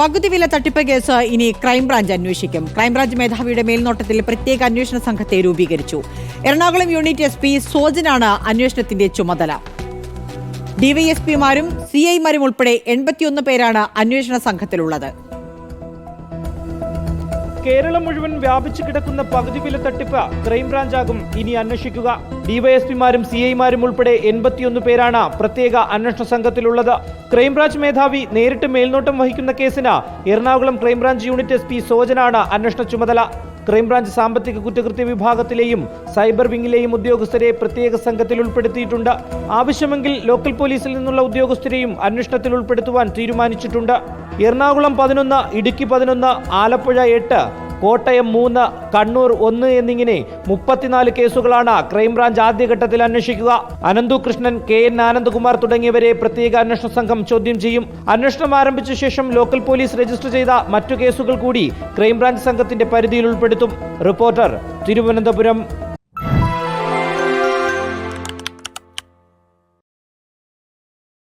പകുതി വില തട്ടിപ്പ് കേസ് ഇനി ക്രൈംബ്രാഞ്ച് അന്വേഷിക്കും. ക്രൈംബ്രാഞ്ച് മേധാവിയുടെ മേൽനോട്ടത്തിൽ പ്രത്യേക അന്വേഷണ സംഘത്തെ രൂപീകരിച്ചു. എറണാകുളം യൂണിറ്റ് എസ് പി സോജനാണ് അന്വേഷണത്തിന്റെ ചുമതല. ഡിവൈഎസ്പിമാരും സി ഐമാരും ഉൾപ്പെടെ എൺപത്തിയൊന്ന് പേരാണ് അന്വേഷണ സംഘത്തിലുള്ളത്. കേരളം മുഴുവൻ വ്യാപിച്ചു കിടക്കുന്ന പകുതി വില തട്ടിപ്പ് ക്രൈംബ്രാഞ്ചാകും ഇനി അന്വേഷിക്കുക. ഡിവൈഎസ്പിമാരും സി ഐമാരും ഉൾപ്പെടെ എൺപത്തിയൊന്ന് പേരാണ് പ്രത്യേക അന്വേഷണ സംഘത്തിലുള്ളത്. ക്രൈംബ്രാഞ്ച് മേധാവി നേരിട്ട് മേൽനോട്ടം വഹിക്കുന്ന കേസിന് Ernakulam crime branch unit S P സോജനാണ് അന്വേഷണ ചുമതല. ക്രൈംബ്രാഞ്ച് സാമ്പത്തിക കുറ്റകൃത്യ വിഭാഗത്തിലെയും സൈബർ വിങ്ങിലെയും ഉദ്യോഗസ്ഥരെ പ്രത്യേക സംഘത്തിൽ ഉൾപ്പെടുത്തിയിട്ടുണ്ട്. ആവശ്യമെങ്കിൽ ലോക്കൽ പോലീസിൽ നിന്നുള്ള ഉദ്യോഗസ്ഥരെയും അന്വേഷണത്തിൽ ഉൾപ്പെടുത്തുവാൻ തീരുമാനിച്ചിട്ടുണ്ട്. എറണാകുളം പതിനൊന്ന് ഇടുക്കി പതിനൊന്ന് ആലപ്പുഴ എട്ട് കോട്ടയം മൂന്ന് കണ്ണൂർ ഒന്ന് എന്നിങ്ങനെ മുപ്പത്തിനാല് കേസുകളാണ് ക്രൈംബ്രാഞ്ച് ആദ്യഘട്ടത്തിൽ അന്വേഷിക്കുക. അനന്തു കൃഷ്ണൻ കെ എൻ ആനന്ദകുമാർ തുടങ്ങിയവരെ പ്രത്യേക അന്വേഷണ സംഘം ചോദ്യം ചെയ്യും. അന്വേഷണം ആരംഭിച്ച ശേഷം ലോക്കൽ പോലീസ് രജിസ്റ്റർ ചെയ്ത മറ്റു കേസുകൾ കൂടി ക്രൈംബ്രാഞ്ച് സംഘത്തിന്റെ പരിധിയിൽ ഉൾപ്പെടുത്തും. റിപ്പോർട്ടർ തിരുവനന്തപുരം.